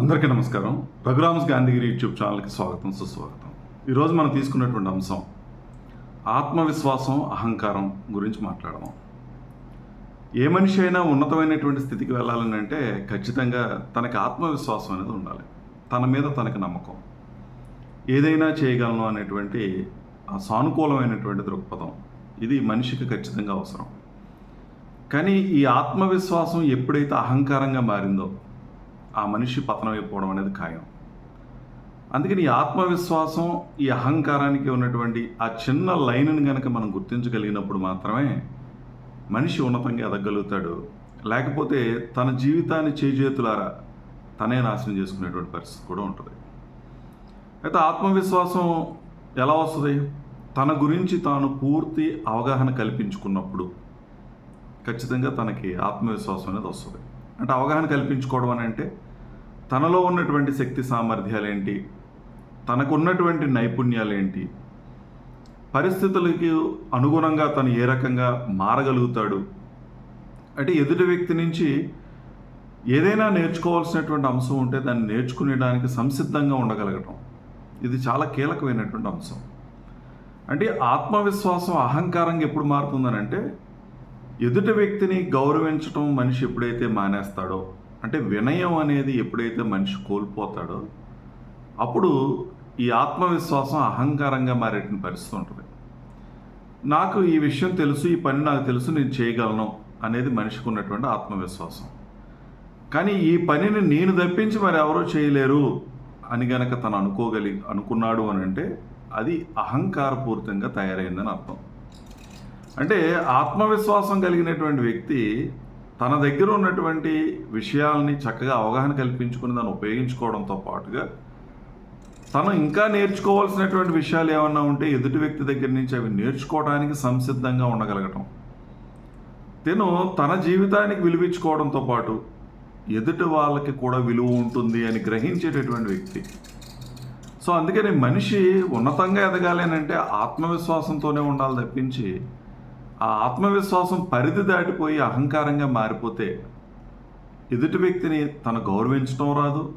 అందరికీ నమస్కారం. రఘురామ్స్ గాంధీగిరి యూట్యూబ్ ఛానల్కి స్వాగతం సుస్వాగతం. ఈరోజు మనం తీసుకున్నటువంటి అంశం ఆత్మవిశ్వాసం అహంకారం గురించి మాట్లాడదాం. ఏ మనిషి అయినా ఉన్నతమైనటువంటి స్థితికి వెళ్ళాలని అంటే ఖచ్చితంగా తనకి ఆత్మవిశ్వాసం అనేది ఉండాలి. తన మీద తనకి నమ్మకం. ఏదైనా చేయగలను అనేటువంటి సానుకూలమైనటువంటి దృక్పథం ఇది మనిషికి ఖచ్చితంగా అవసరం. కానీ ఈ ఆత్మవిశ్వాసం ఎప్పుడైతే అహంకారంగా మారిందో ఆ మనిషి పతనం అయిపోవడం అనేది ఖాయం. అందుకని ఈ ఆత్మవిశ్వాసం ఈ అహంకారానికి ఉన్నటువంటి ఆ చిన్న లైన్ని కనుక మనం గుర్తించగలిగినప్పుడు మాత్రమే మనిషి ఉన్నతంగా ఎదగలుగుతాడు. లేకపోతే తన జీవితాన్ని చేజేతులారా తనే నాశనం చేసుకునేటువంటి పరిస్థితి కూడా ఉంటుంది. అయితే ఆత్మవిశ్వాసం ఎలా వస్తుంది? తన గురించి తాను పూర్తి అవగాహన కల్పించుకున్నప్పుడు ఖచ్చితంగా తనకి ఆత్మవిశ్వాసం అనేది వస్తుంది. అంటే అవగాహన కల్పించుకోవడం అని అంటే తనలో ఉన్నటువంటి శక్తి సామర్థ్యాలు ఏంటి తనకు ఉన్నటువంటి నైపుణ్యాలు ఏంటి పరిస్థితులకి అనుగుణంగా తను ఏ రకంగా మారగలుగుతాడు? అంటే ఎదుటి వ్యక్తి నుంచి ఏదైనా నేర్చుకోవాల్సినటువంటి అంశం ఉంటే దాన్ని నేర్చుకునేడానికి సంసిద్ధంగా ఉండగలగటం. ఇది చాలా కీలకమైనటువంటి అంశం. అంటే ఆత్మవిశ్వాసం అహంకారంగా ఎప్పుడు మారుతుందనంటే ఎదుటి వ్యక్తిని గౌరవించటం మనిషి ఎప్పుడైతే మానేస్తాడో అంటే వినయం అనేది ఎప్పుడైతే మనిషి కోల్పోతాడో అప్పుడు ఈ ఆత్మవిశ్వాసం అహంకారంగా మారేటువంటి పరిస్థితి ఉంటుంది. నాకు ఈ విషయం తెలుసు ఈ పని నాకు తెలుసు నేను చేయగలను అనేది మనిషికి ఉన్నటువంటి ఆత్మవిశ్వాసం. కానీ ఈ పనిని నేను తప్పించి మరి ఎవరో చేయలేరు అని గనక తను అనుకోగలి అనుకున్నాడు అని అంటే అది అహంకారపూరితంగా తయారైందని అర్థం. అంటే ఆత్మవిశ్వాసం కలిగినటువంటి వ్యక్తి తన దగ్గర ఉన్నటువంటి విషయాల్ని చక్కగా అవగాహన కల్పించుకుని దాన్ని ఉపయోగించుకోవడంతో పాటుగా తను ఇంకా నేర్చుకోవాల్సినటువంటి విషయాలు ఏమన్నా ఉంటే ఎదుటి వ్యక్తి దగ్గర నుంచి అవి నేర్చుకోవడానికి సంసిద్ధంగా ఉండగలగటం. తను తన జీవితానికి విలువించుకోవడంతో పాటు ఎదుటి వాళ్ళకి కూడా విలువ ఉంటుంది అని గ్రహించేటటువంటి వ్యక్తి. సో అందుకని మనిషి ఉన్నతంగా ఎదగాలి అని అంటే ఆత్మవిశ్వాసంతోనే ఉండాలి తప్పించి ఆ ఆత్మవిశ్వాసం పరిధి దాటిపోయి అహంకారంగా మారిపోతే ఎదుటి వ్యక్తిని తను గౌరవించడం రాదు.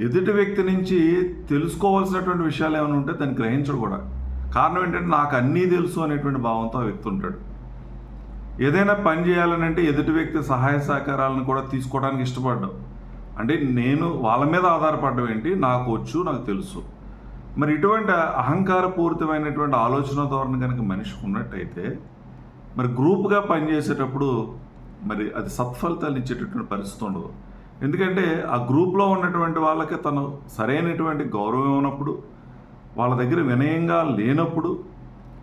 ఎదుటి వ్యక్తి నుంచి తెలుసుకోవాల్సినటువంటి విషయాలు ఏమైనా ఉంటే దాన్ని గ్రహించడు కూడా. కారణం ఏంటంటే నాకు అన్నీ తెలుసు అనేటువంటి భావంతో ఆ వ్యక్తి ఉంటాడు. ఏదైనా పని చేయాలని అంటే ఎదుటి వ్యక్తి సహాయ సహకారాలను కూడా తీసుకోవడానికి ఇష్టపడ్డం. అంటే నేను వాళ్ళ మీద ఆధారపడడం ఏంటి? నాకు వచ్చు నాకు తెలుసు. మరి ఇటువంటి అహంకారపూరితమైనటువంటి ఆలోచన ధోరణి కనుక మనిషికి ఉన్నట్టయితే మరి గ్రూప్గా పనిచేసేటప్పుడు మరి అది సత్ఫలితాలు ఇచ్చేటటువంటి పరిస్థితి ఉండదు. ఎందుకంటే ఆ గ్రూప్లో ఉన్నటువంటి వాళ్ళకి తను సరైనటువంటి గౌరవం ఉన్నప్పుడు వాళ్ళ దగ్గర వినయంగా లేనప్పుడు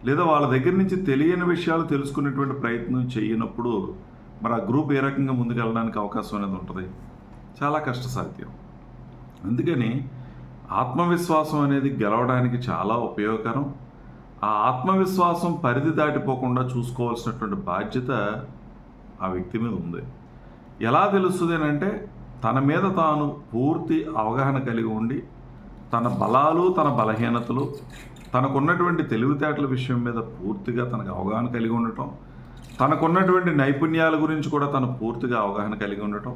లేదా వాళ్ళ దగ్గర నుంచి తెలియని విషయాలు తెలుసుకునేటువంటి ప్రయత్నం చేయనప్పుడు మరి ఆ గ్రూప్ ఏ రకంగా ముందుకెళ్ళడానికి అవకాశం అనేది ఉంటుంది. చాలా కష్టసాధ్యం. అందుకని ఆత్మవిశ్వాసం అనేది గెలవడానికి చాలా ఉపయోగకరం. ఆ ఆత్మవిశ్వాసం పరిధి దాటిపోకుండా చూసుకోవాల్సినటువంటి బాధ్యత ఆ వ్యక్తి మీద ఉంది. ఎలా తెలుస్తుంది అంటే తన మీద తాను పూర్తి అవగాహన కలిగి ఉండి తన బలాలు తన బలహీనతలు తనకున్నటువంటి తెలివితేటల విషయం మీద పూర్తిగా తనకు అవగాహన కలిగి ఉండటం తనకున్నటువంటి నైపుణ్యాల గురించి కూడా తను పూర్తిగా అవగాహన కలిగి ఉండటం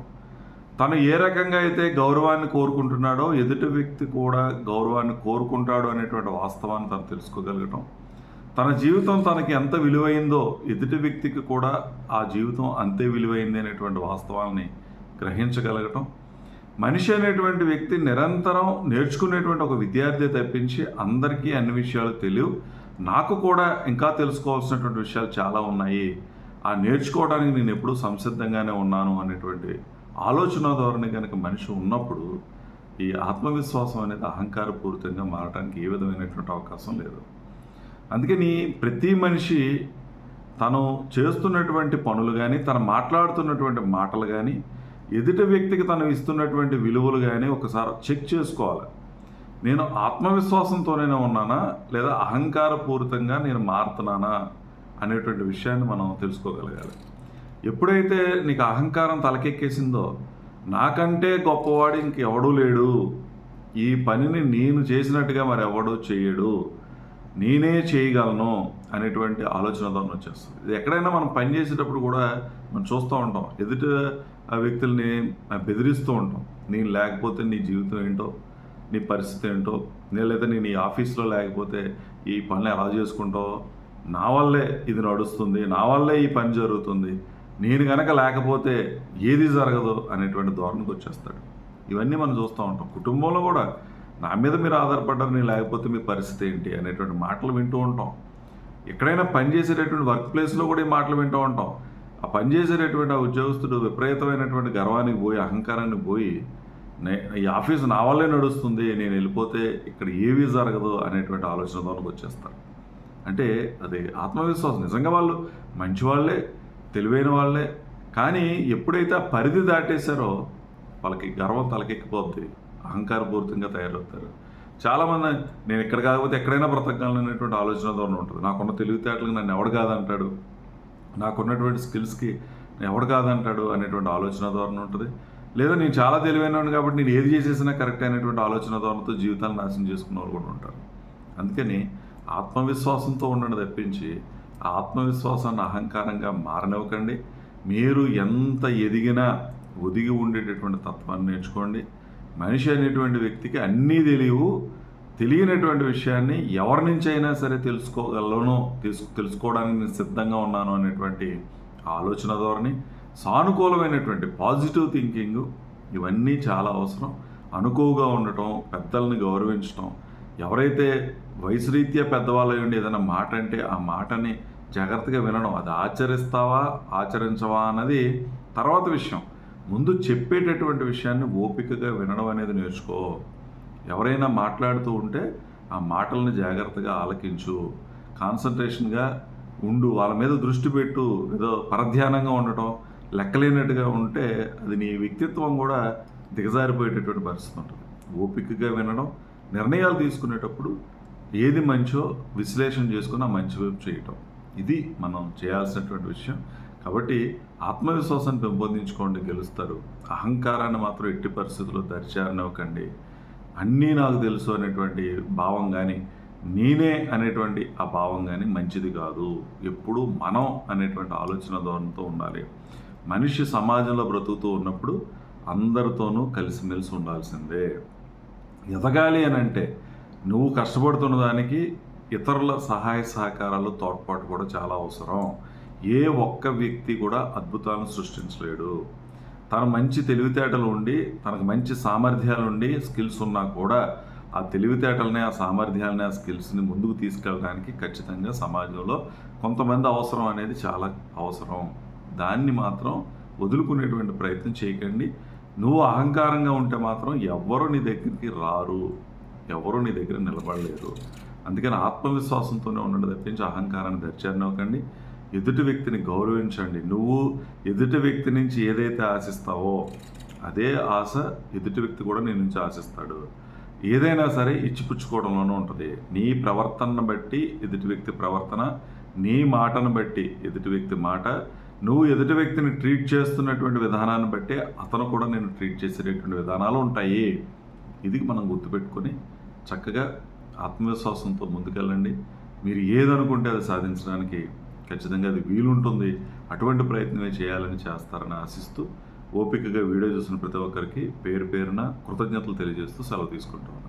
తను ఏ రకంగా అయితే గౌరవాన్ని కోరుకుంటున్నాడో ఎదుటి వ్యక్తి కూడా గౌరవాన్ని కోరుకుంటాడో అనేటువంటి వాస్తవాన్ని తను తెలుసుకోగలగటం. తన జీవితం తనకి ఎంత విలువైందో ఎదుటి వ్యక్తికి కూడా ఆ జీవితం అంతే విలువైంది అనేటువంటి వాస్తవాల్ని గ్రహించగలగటం. మనిషి అనేటువంటి వ్యక్తి నిరంతరం నేర్చుకునేటువంటి ఒక విద్యార్థి తప్పించి అందరికీ అన్ని విషయాలు తెలియవు. నాకు కూడా ఇంకా తెలుసుకోవాల్సినటువంటి విషయాలు చాలా ఉన్నాయి. ఆ నేర్చుకోవడానికి నేను ఎప్పుడూ సంసిద్ధంగానే ఉన్నాను అనేటువంటి ఆలోచన ధోరణి కనుక మనిషి ఉన్నప్పుడు ఈ ఆత్మవిశ్వాసం అనేది అహంకారపూరితంగా మారడానికి ఏ విధమైనటువంటి అవకాశం లేదు. అందుకని ప్రతి మనిషి తను చేస్తున్నటువంటి పనులు కానీ తను మాట్లాడుతున్నటువంటి మాటలు కానీ ఎదుటి వ్యక్తికి తను ఇస్తున్నటువంటి విలువలు కానీ ఒకసారి చెక్ చేసుకోవాలి. నేను ఆత్మవిశ్వాసంతోనే ఉన్నానా? లేదా అహంకారపూరితంగా నేను మారుతున్నానా? అనేటువంటి విషయాన్ని మనం తెలుసుకోగలగాలి. ఎప్పుడైతే నీకు అహంకారం తలకెక్కేసిందో నాకంటే గొప్పవాడు ఇంకెవడూ లేడు. ఈ పనిని నేను చేసినట్టుగా మరి ఎవడూ చేయడు. నేనే చేయగలను అనేటువంటి ఆలోచన వచ్చేస్తుంది. ఇది ఎక్కడైనా మనం పని చేసేటప్పుడు కూడా మనం చూస్తూ ఉంటాం. ఎదుట ఆ వ్యక్తుల్ని బెదిరిస్తూ ఉంటాం. నేను లేకపోతే నీ జీవితం ఏంటో నీ పరిస్థితి ఏంటో నేను లేదా నేను ఈ ఆఫీస్లో లేకపోతే ఈ పనులు ఎలా చేసుకుంటావు? నా వల్లే ఇది నడుస్తుంది. నా వల్లే ఈ పని జరుగుతుంది. నేను గనక లేకపోతే ఏది జరగదు అనేటువంటి ధోరణికి వచ్చేస్తాడు. ఇవన్నీ మనం చూస్తూ ఉంటాం. కుటుంబంలో కూడా నా మీద మీరు ఆధారపడ్డారు నేను లేకపోతే మీ పరిస్థితి ఏంటి అనేటువంటి మాటలు వింటూ ఉంటాం. ఎక్కడైనా పని చేసేటటువంటి వర్క్ ప్లేస్లో కూడా ఈ మాటలు వింటూ ఉంటాం. ఆ పనిచేసేటటువంటి ఆ ఉద్యోగస్తుడు విపరీతమైనటువంటి గర్వానికి పోయి అహంకారానికి పోయి నే- ఈ ఆఫీస్ నా వల్లే నడుస్తుంది నేను వెళ్ళిపోతే ఇక్కడ ఏవి జరగదు అనేటువంటి ఆలోచనతోనికి వచ్చేస్తారు. అంటే అది ఆత్మవిశ్వాసం. నిజంగా వాళ్ళు మంచి వాళ్ళే. తెలివైన వాళ్ళే. కానీ ఎప్పుడైతే ఆ పరిధి దాటేశారో వాళ్ళకి గర్వం తలకెక్కిపోద్ది. అహంకారపూరితంగా తయారవుతారు. చాలామంది నేను ఇక్కడ కాకపోతే ఎక్కడైనా బ్రతకగలను అనేటువంటి ఆలోచన ధోరణి ఉంటుంది. నాకున్న తెలివితేటలకు నన్ను ఎవడు కాదంటాడు? నాకున్నటువంటి స్కిల్స్కి ఎవడు కాదంటాడు అనేటువంటి ఆలోచన ధోరణి ఉంటుంది. లేదా నేను చాలా తెలివైనవాడిని కాబట్టి నేను ఏది చేసేసినా కరెక్ట్ అనేటువంటి ఆలోచన ధోరణితో జీవితాన్ని నాశనం చేసుకున్న వాళ్ళు కూడా ఉంటారు. అందుకని ఆత్మవిశ్వాసంతో ఉండండి తప్పించి ఆత్మవిశ్వాసాన్ని అహంకారంగా మారనివ్వకండి. మీరు ఎంత ఎదిగినా ఒదిగి ఉండేటటువంటి తత్వాన్ని నేర్చుకోండి. మనిషి అనేటువంటి వ్యక్తికి అన్నీ తెలియవు. తెలియనటువంటి విషయాన్ని ఎవరి నుంచి అయినా సరే తెలుసుకోగలను తెలుసు తెలుసుకోవడానికి నేను సిద్ధంగా ఉన్నాను అనేటువంటి ఆలోచన ధోరణి సానుకూలమైనటువంటి పాజిటివ్ థింకింగ్ ఇవన్నీ చాలా అవసరం. అనుకువగా ఉండటం పెద్దల్ని గౌరవించటం ఎవరైతే వయసు రీత్యా పెద్దవాళ్ళు ఉండి ఏదైనా మాట అంటే ఆ మాటని జాగ్రత్తగా వినడం అది ఆచరిస్తావా ఆచరించవా అన్నది తర్వాత విషయం. ముందు చెప్పేటటువంటి విషయాన్ని ఓపికగా వినడం అనేది నేర్చుకో. ఎవరైనా మాట్లాడుతూ ఉంటే ఆ మాటలను జాగ్రత్తగా ఆలకించు. కాన్సన్ట్రేషన్గా ఉండు వాళ్ళ మీద దృష్టి పెట్టు ఏదో పరధ్యానంగా ఉండటం లెక్కలేనట్టుగా ఉంటే అది నీ వ్యక్తిత్వం కూడా దిగజారిపోయేటటువంటి పరిస్థితి ఉంటుంది. ఓపికగా వినడం నిర్ణయాలు తీసుకునేటప్పుడు ఏది మంచో విశ్లేషణ చేసుకుని ఆ మంచి వైపు చేయటం. ఇది మనం చేయాల్సినటువంటి విషయం. కాబట్టి ఆత్మవిశ్వాసాన్ని పెంపొందించుకోండి గెలుస్తారు. అహంకారాన్ని మాత్రం ఎట్టి పరిస్థితుల్లో దరిచారనివ్వకండి. అన్నీ నాకు తెలుసు అనేటువంటి భావం కానీ నేనే అనేటువంటి ఆ భావం కానీ మంచిది కాదు. ఎప్పుడు మనం అనేటువంటి ఆలోచన ధోరణితో ఉండాలి. మనిషి సమాజంలో బ్రతుకుతూ ఉన్నప్పుడు అందరితోనూ కలిసిమెలిసి ఉండాల్సిందే. ఎదగాలి అని అంటే నువ్వు కష్టపడుతున్న దానికి ఇతరుల సహాయ సహకారాలు తోడ్పాటు కూడా చాలా అవసరం. ఏ ఒక్క వ్యక్తి కూడా అద్భుతాలను సృష్టించలేడు. తన మంచి తెలివితేటలు ఉండి తనకు మంచి సామర్థ్యాలు ఉండి స్కిల్స్ ఉన్నా కూడా ఆ తెలివితేటలని ఆ సామర్థ్యాలని ఆ స్కిల్స్ని ముందుకు తీసుకెళ్ళడానికి ఖచ్చితంగా సమాజంలో కొంతమంది అవసరం అనేది చాలా అవసరం. దాన్ని మాత్రం వదులుకునేటువంటి ప్రయత్నం చేయకండి. నువ్వు అహంకారంగా ఉంటే మాత్రం ఎవ్వరు నీ దగ్గరికి రారు. ఎవరు నీ దగ్గర నిలబడలేరు. అందుకని ఆత్మవిశ్వాసంతోనే ఉండండి తప్పించి అహంకారాన్ని దర్చారనివ్వకండి. ఎదుటి వ్యక్తిని గౌరవించండి. నువ్వు ఎదుటి వ్యక్తి నుంచి ఏదైతే ఆశిస్తావో అదే ఆశ ఎదుటి వ్యక్తి కూడా నీ నుంచి ఆశిస్తాడు. ఏదైనా సరే ఇచ్చిపుచ్చుకోవడంలోనూ ఉంటుంది. నీ ప్రవర్తనను బట్టి ఎదుటి వ్యక్తి ప్రవర్తన నీ మాటను బట్టి ఎదుటి వ్యక్తి మాట నువ్వు ఎదుటి వ్యక్తిని ట్రీట్ చేస్తున్నటువంటి విధానాన్ని బట్టి అతను కూడా నేను ట్రీట్ చేసేటటువంటి విధానాలు ఉంటాయి. ఇది మనం గుర్తుపెట్టుకొని చక్కగా ఆత్మవిశ్వాసంతో ముందుకెళ్ళండి. మీరు ఏదనుకుంటే అది సాధించడానికి ఖచ్చితంగా అది వీలుంటుంది. అటువంటి ప్రయత్నమే చేయాలని చేస్తారని ఆశిస్తూ ఓపికగా వీడియో చూసిన ప్రతి ఒక్కరికి పేరు పేరున కృతజ్ఞతలు తెలియజేస్తూ సెలవు తీసుకుంటున్నాను.